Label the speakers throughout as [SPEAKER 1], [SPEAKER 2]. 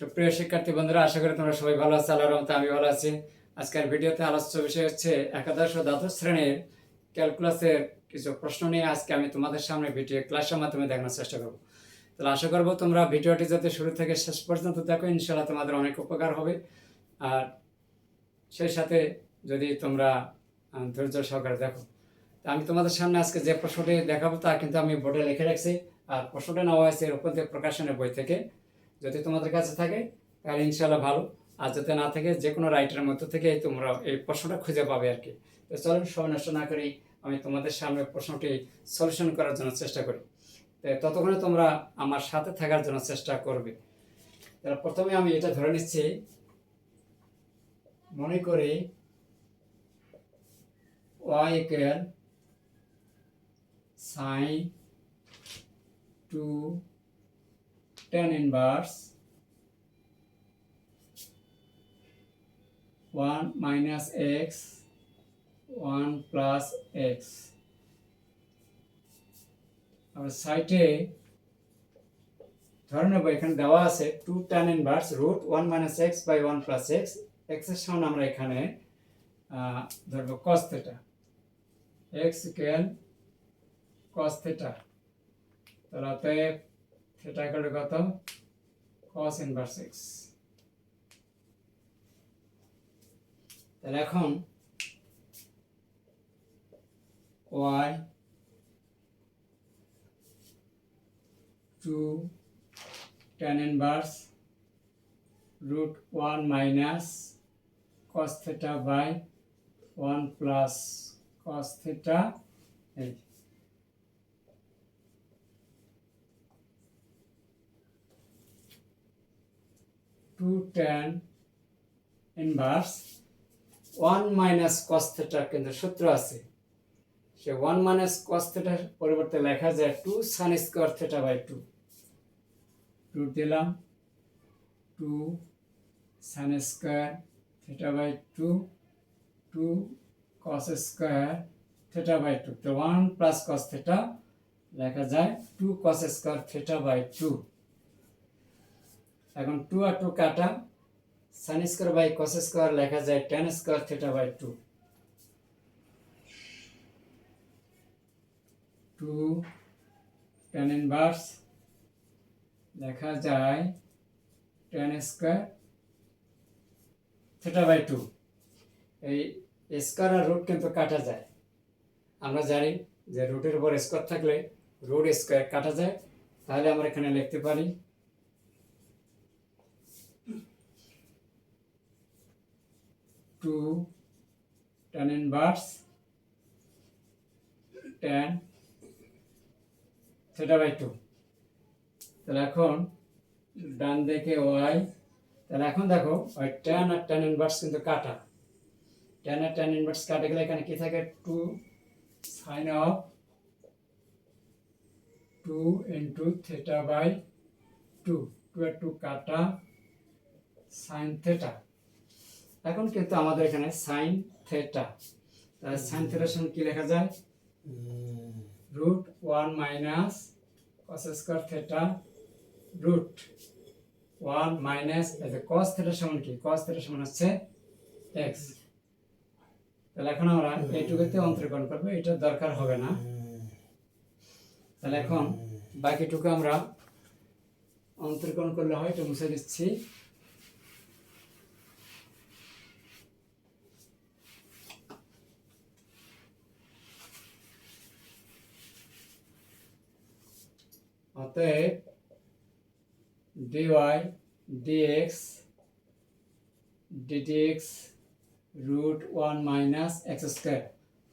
[SPEAKER 1] সুপ্রিয় শিক্ষার্থী বন্ধুরা, আশা করি তোমরা সবাই ভালো আছো, আল্লাহর রহমতে আমি ভালো আছি। আজকের ভিডিওতে আলোচ্য বিষয় হচ্ছে একাদশ ও দ্বাদশ শ্রেণির ক্যালকুলাসের কিছু প্রশ্ন নিয়ে আজকে আমি তোমাদের সামনে ভিডিও ক্লাসের মাধ্যমে দেখানোর চেষ্টা করব। তাহলে আশা করব তোমরা ভিডিওটি যাতে শুরু থেকে শেষ পর্যন্ত দেখো ইনশাল্লাহ তোমাদের অনেক উপকার হবে। আর সেই সাথে যদি তোমরা ধৈর্য সহকারে দেখো, তা আমি তোমাদের সামনে আজকে যে প্রশ্নটি দেখাবো তা কিন্তু আমি বোর্ডে লিখে রাখছি। আর প্রশ্নটা নেওয়া হয়েছে রূপন্তি প্রকাশনের বই থেকে। যদি তোমাদের কাছে থাকে, তাহলে ইনশাল্লাহ ভালো। আর যাতে না থাকে যে কোনো রাইটারের মধ্যে থেকে তোমরা এই প্রশ্নটা খুঁজে পাবে আর কি। তো চলো সময় নষ্ট না করি আমি তোমাদের সামনে প্রশ্নটি সলিউশন করার জন্য চেষ্টা করি। তো ততক্ষণে তোমরা আমার সাথে থাকার জন্য চেষ্টা করবে। তাহলে প্রথমে আমি এটা ধরে নিচ্ছি। মনে করি Y equal sine two tan inverse 1 minus x 1 plus x. আবার সাইটে ধরে নেব, এখানে দেওয়া আছে two tan inverse root one minus X by one plus X এক্সের সামনে আমরা এখানে ধরবো cos theta X equal cos তাহলে থেটা ইকুয়াল কত? cos ইনভার্স এক্স তাহলে এখন y two tan inverse root one minus cos theta by one plus cos theta two tan inverse one minus cos theta কিন্তু সূত্র আছে। সে one minus cos থেটার পরিবর্তে লেখা যায় two sine square theta by two two দিলাম two sine square theta by two two cos square theta by two তো one plus cos theta লেখা যায় two cos square theta by two এখন two আর two কাটা। Sine square by cos square লেখা যায় tan square theta by two two tan inverse লেখা যায় tan square theta by two এই স্কোয়ার আর রুট কিন্তু কাটা যায়। আমরা জানি যে রুটের উপর স্কোয়ার থাকলে রুট স্কোয়ার কাটা যায়। তাহলে আমরা এখানে লিখতে পারি two tan inverse tan theta by two তাহলে এখন ডান দিকে ওয়াই তাহলে এখন দেখো, ওই tan আর tan ইনভার্স কিন্তু কাটা। tan আর tan ইনভার্স কাটে গেলে এখানে কি থাকে? Two sine of two into theta by two two R two কাটা সাইন থেটা এখন কিন্তু আমাদের এখানে সাইন থেটা তাহলে সাইন থেটার সঙ্গে কি লেখা যায়? Root one minus cos square theta root one minus cos থেটার সমান কি? কস থেটার সমান হচ্ছে এক্স তাহলে এখন আমরা এইটুকুতে অন্তর্করণ করব, এটা দরকার হবে না। তাহলে এখন বাকিটুকু আমরা অন্তর্করণ করলে হয়, এটা মুছে দিচ্ছি। অতএব D Y D X D T X root one minus X square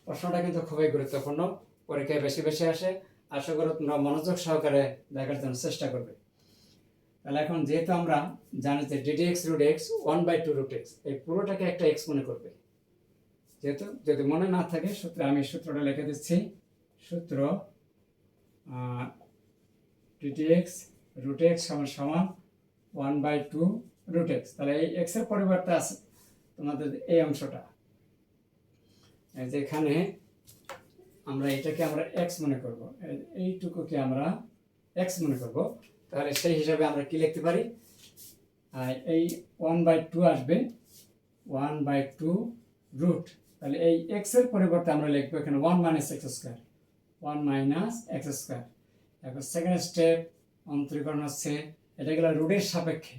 [SPEAKER 1] প্রশ্নটা কিন্তু খুবই গুরুত্বপূর্ণ, পরীক্ষায় বেশি বেশি আসে। আশা করি তোমরা মনোযোগ সহকারে দেখার জন্য চেষ্টা করবে। তাহলে এখন যেহেতু আমরা জানি যে D D X root X one by two root X এই পুরোটাকে একটা এক্স মনে করবে। যেহেতু যদি মনে না থাকে, সূত্রে আমি সূত্রটা লিখে দিচ্ছি। সূত্র ডিটিএক্স রুট এক্স সমান সমান one by two root X তাহলে এই এক্সের পরিবর্তে আছে তোমাদের এই অংশটা। এই যে এখানে আমরা এটাকে আমরা এক্স মনে করব। এই- এইটুকুকে আমরা এক্স মনে করব। তাহলে সেই হিসাবে আমরা কি লিখতে পারি? আর এই ওয়ান বাই টু আসবে ওয়ান বাই টু রুট তাহলে এই এক্সের পরিবর্তে আমরা লিখব এখানে one minus X square one minus X square এখন সেকেন্ড স্টেপ অন্তরীকরণ হচ্ছে, এটা গেল রুটের সাপেক্ষে।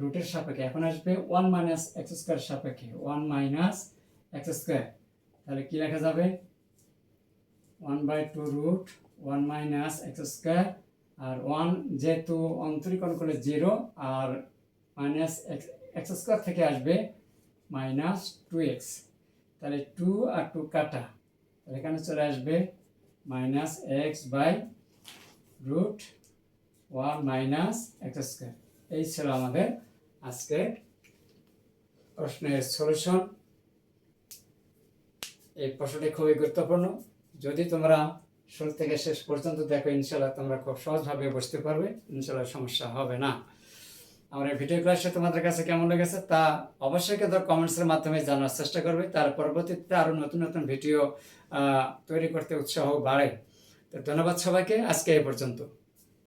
[SPEAKER 1] রুটের সাপেক্ষে, এখন আসবে ওয়ান মাইনাস এক্স স্কোয়ার সাপেক্ষে ওয়ান মাইনাস এক্স স্কোয়ার তাহলে কি লেখা যাবে? One by two root one minus X square R one যেহেতু অন্তরীকরণ করলে জিরো আর মাইনাস এক্স এক্স স্কোয়ার থেকে আসবে মাইনাস টু এক্স তাহলে টু আর টু কাটা, তাহলে এখানে চলে আসবে minus X by root one minus X এই ছিল আমাদের আজকের প্রশ্নের সলিউশন এই প্রশ্নটি খুবই গুরুত্বপূর্ণ। যদি তোমরা শুরু থেকে শেষ পর্যন্ত দেখো ইনশাল্লাহ তোমরা খুব সহজভাবে বুঝতে পারবে ইনশাল্লাহ সমস্যা হবে না। আমার এই ভিডিও ক্লাসে তোমাদের কাছে কেমন লেগেছে তা অবশ্যই কিন্তু কমেন্টসের মাধ্যমে জানার চেষ্টা করবে। তার পরবর্তীতে আরও নতুন নতুন ভিডিও তৈরি করতে উৎসাহ বাড়ে। ধন্যবাদ সবাইকে আজকে এ পর্যন্ত।